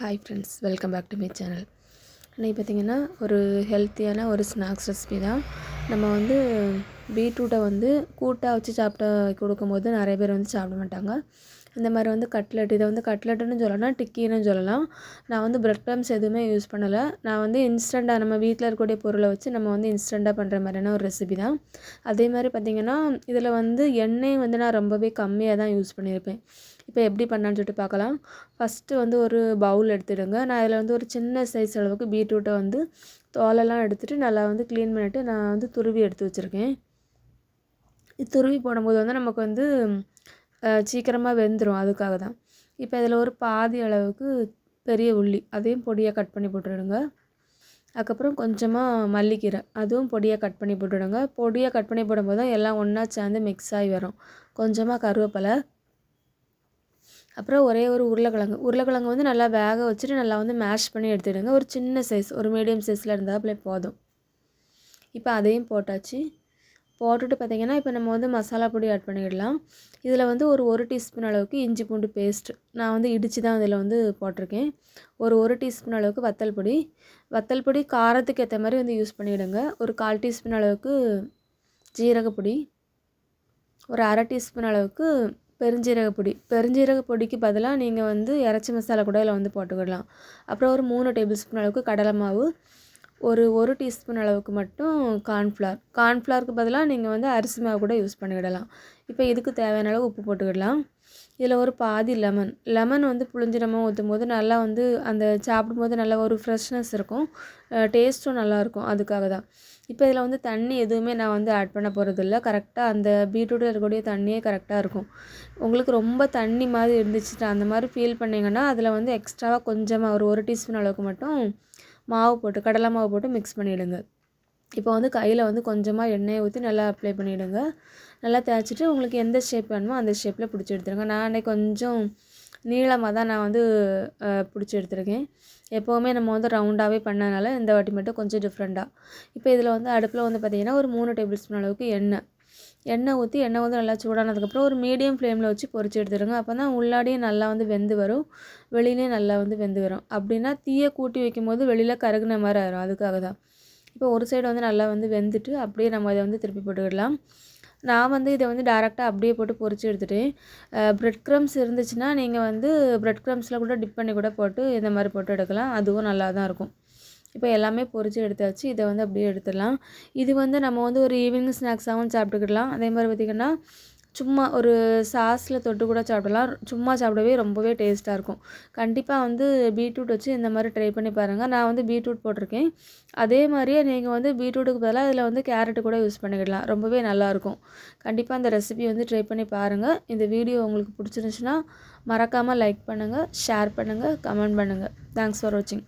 Hi friends welcome back to my channel இன்றைக்கி பார்த்திங்கன்னா ஒரு ஹெல்த்தியான ஒரு ஸ்நாக்ஸ் ரெசிபி தான். நம்ம வந்து பீட்ரூட்டை வந்து கூட்டாக வச்சு சாப்பிட்ட கொடுக்கும்போது நிறைய பேர் வந்து சாப்பிட மாட்டாங்க. இந்த மாதிரி வந்து கட்லெட் இதை வந்து கட்லெட்டுன்னு சொல்லலாம் டிக்கின்னு சொல்லலாம். நான் வந்து ப்ரெட் க்ரம்ஸ் எதுவுமே யூஸ் பண்ணலை. நான் வந்து இன்ஸ்டண்ட்டாக நம்ம வீட்டில் இருக்கக்கூடிய பொருளை வச்சு நம்ம வந்து இன்ஸ்டண்ட்டாக பண்ணுற மாதிரியான ஒரு ரெசிபி தான். அதே மாதிரி பார்த்திங்கன்னா இதில் வந்து எண்ணெய் வந்து நான் ரொம்பவே கம்மியாக தான் யூஸ் பண்ணியிருப்பேன். இப்போ எப்படி பண்ணான்னு சொல்லிட்டு பார்க்கலாம் ஃபஸ்ட்டு வந்து ஒரு பவுல் எடுத்துடுங்க. நான் இதில் வந்து ஒரு சின்ன சைஸ் அளவுக்கு பீட்ரூட்டை வந்து தோலெல்லாம் எடுத்துகிட்டு நல்லா வந்து க்ளீன் பண்ணிவிட்டு நான் வந்து துருவி எடுத்து வச்சுருக்கேன். துருவி போடும்போது வந்து நமக்கு வந்து சீக்கிரமாக வெந்துடும் அதுக்காக தான். இப்போ இதில் ஒரு பாதி அளவுக்கு பெரிய உள்ளி அதையும் பொடியாக கட் பண்ணி போட்டுடுங்க. அதுக்கப்புறம் கொஞ்சமாக மல்லிக்கீரை அதுவும் பொடியாக கட் பண்ணி போட்டுவிடுங்க பொடியாக கட் பண்ணி போடும்போது தான் எல்லாம் ஒன்றா சேர்ந்து மிக்ஸ் ஆகி வரும். கொஞ்சமாக கருவேப்பிலை. அப்புறம் ஒரே ஒரு உருளைக்கிழங்கு. உருளைக்கிழங்கு வந்து நல்லா வேக வச்சுட்டு நல்லா வந்து மேஷ் பண்ணி எடுத்துடுங்க. ஒரு சின்ன சைஸ் ஒரு மீடியம் சைஸில் இருந்தால் போதும். இப்போ அதையும் போட்டாச்சு. போட்டுட்டு பார்த்திங்கன்னா இப்போ நம்ம வந்து மசாலா பொடி ஆட் பண்ணிடலாம். இதில் வந்து ஒரு ஒரு டீஸ்பூன் அளவுக்கு இஞ்சி பூண்டு பேஸ்ட் நான் வந்து இடித்து தான் இதில் வந்து போட்டிருக்கேன். ஒரு ஒரு டீஸ்பூன் அளவுக்கு வத்தல் பொடி. வத்தல் பொடி காரத்துக்கு ஏற்ற மாதிரி வந்து யூஸ் பண்ணிவிடுங்க ஒரு கால் டீஸ்பூன் அளவுக்கு ஜீரகப்பொடி ஒரு அரை டீஸ்பூன் அளவுக்கு பெருஞ்சீரக பொடி. பெருஞ்சீரக பொடிக்கு பதிலாக நீங்கள் வந்து இறச்சி மசாலா கூட இதில் வந்து போட்டுக்கிடலாம் அப்புறம் ஒரு மூணு டேபிள் ஸ்பூன் அளவுக்கு கடலை மாவு. ஒரு ஒரு டீஸ்பூன் அளவுக்கு மட்டும் கார்ன்ஃப்ளவர். கார்ன்ஃப்ளவருக்கு பதிலாக நீங்கள் வந்து அரிசி மாவு கூட யூஸ் பண்ணிக்கிடலாம். இப்போ இதுக்கு தேவையான அளவு உப்பு போட்டுக்கிடலாம். இதில் ஒரு பாதி லெமன். லெமன் வந்து புளிஞ்சு நம்ம ஊற்றும் போது நல்லா வந்து அந்த சாப்பிடும்போது நல்லா ஒரு ஃப்ரெஷ்னஸ் இருக்கும். டேஸ்ட்டும் நல்லாயிருக்கும் அதுக்காக தான். இப்போ இதில் வந்து தண்ணி எதுவுமே நான் வந்து ஆட் பண்ண போகிறதில்ல கரெக்டாக அந்த பீட்ரூட்டில் இருக்கக்கூடிய தண்ணியே கரெக்டாக இருக்கும். உங்களுக்கு ரொம்ப தண்ணி மாதிரி இருந்துச்சுட்டு அந்த மாதிரி ஃபீல் பண்ணிங்கன்னா அதில் வந்து எக்ஸ்ட்ராவாக கொஞ்சமாக ஒரு ஒரு டீஸ்பூன் அளவுக்கு மட்டும் மாவு போட்டு கடலை மாவு போட்டு மிக்ஸ் பண்ணிவிடுங்க இப்போ வந்து கையில் வந்து கொஞ்சமாக எண்ணெயை ஊற்றி நல்லா அப்ளை பண்ணிவிடுங்க நல்லா தேய்ச்சிட்டு உங்களுக்கு எந்த ஷேப் வேணுமோ அந்த ஷேப்பில் பிடிச்சி எடுத்துருங்க நான் அன்றைக்கி கொஞ்சம் நீளமாக தான் நான் வந்து பிடிச்சி எடுத்துருக்கேன். எப்போவுமே நம்ம வந்து ரவுண்டாகவே பண்ணனால இந்த வாட்டி மட்டும் கொஞ்சம் டிஃப்ரெண்ட்டாக இப்போ இதில் வந்து அடுப்பில் வந்து பார்த்திங்கன்னா ஒரு மூணு டேபிள் ஸ்பூன் அளவுக்கு எண்ணெய். எண்ணெய் ஊற்றி எண்ணெய் வந்து நல்லா சூடானதுக்கப்புறம் ஒரு மீடியம் ஃப்ளேமில் வச்சு பொறிச்சு எடுத்துடுங்க. அப்போ தான் உள்ளாடியும் நல்லா வந்து வெந்து வரும். வெளியிலையும் நல்லா வந்து வெந்து வரும். அப்படின்னா தீயை கூட்டி வைக்கும் போது வெளியில் கருகுன மாதிரி ஆயிரும். அதுக்காக தான். இப்போ ஒரு சைடு வந்து நல்லா வந்து வெந்துட்டு அப்படியே நம்ம இதை வந்து திருப்பி போட்டுக்கிடலாம். நான் வந்து இதை வந்து டேரெக்டாக அப்படியே போட்டு பொறிச்சு எடுத்துகிட்டேன் ப்ரெட் க்ரம்ஸ் இருந்துச்சுன்னா நீங்கள் வந்து ப்ரெட் க்ரம்ஸில் கூட டிப் பண்ணி கூட போட்டு இந்த மாதிரி போட்டு எடுக்கலாம். அதுவும் நல்லா தான் இருக்கும். இப்போ எல்லாமே பொறிச்சு எடுத்தாச்சு. இதை வந்து அப்படியே எடுத்துடலாம். இது வந்து நம்ம வந்து ஒரு ஈவினிங் ஸ்நாக்ஸாகவும் சாப்பிட்டுக்கிடலாம். அதே மாதிரி பார்த்திங்கன்னா சும்மா ஒரு சாஸில் தொட்டு கூட சாப்பிடலாம். சும்மா சாப்பிடவே ரொம்பவே டேஸ்ட்டாக இருக்கும். கண்டிப்பாக வந்து பீட்ரூட் வச்சு இந்த மாதிரி ட்ரை பண்ணி பாருங்கள் நான் வந்து பீட்ரூட் போட்டிருக்கேன். அதே மாதிரியே நீங்கள் வந்து பீட்ரூட்டுக்கு பதிலாக இதில் வந்து கேரட்டு கூட யூஸ் பண்ணிக்கிடலாம். ரொம்பவே நல்லாயிருக்கும் கண்டிப்பாக அந்த ரெசிபி வந்து ட்ரை பண்ணி பாருங்கள் இந்த வீடியோ உங்களுக்கு பிடிச்சிருந்துச்சுன்னா மறக்காமல் லைக் பண்ணுங்கள் ஷேர் பண்ணுங்கள் கமெண்ட் பண்ணுங்கள் தேங்க்ஸ் ஃபார் வாட்சிங்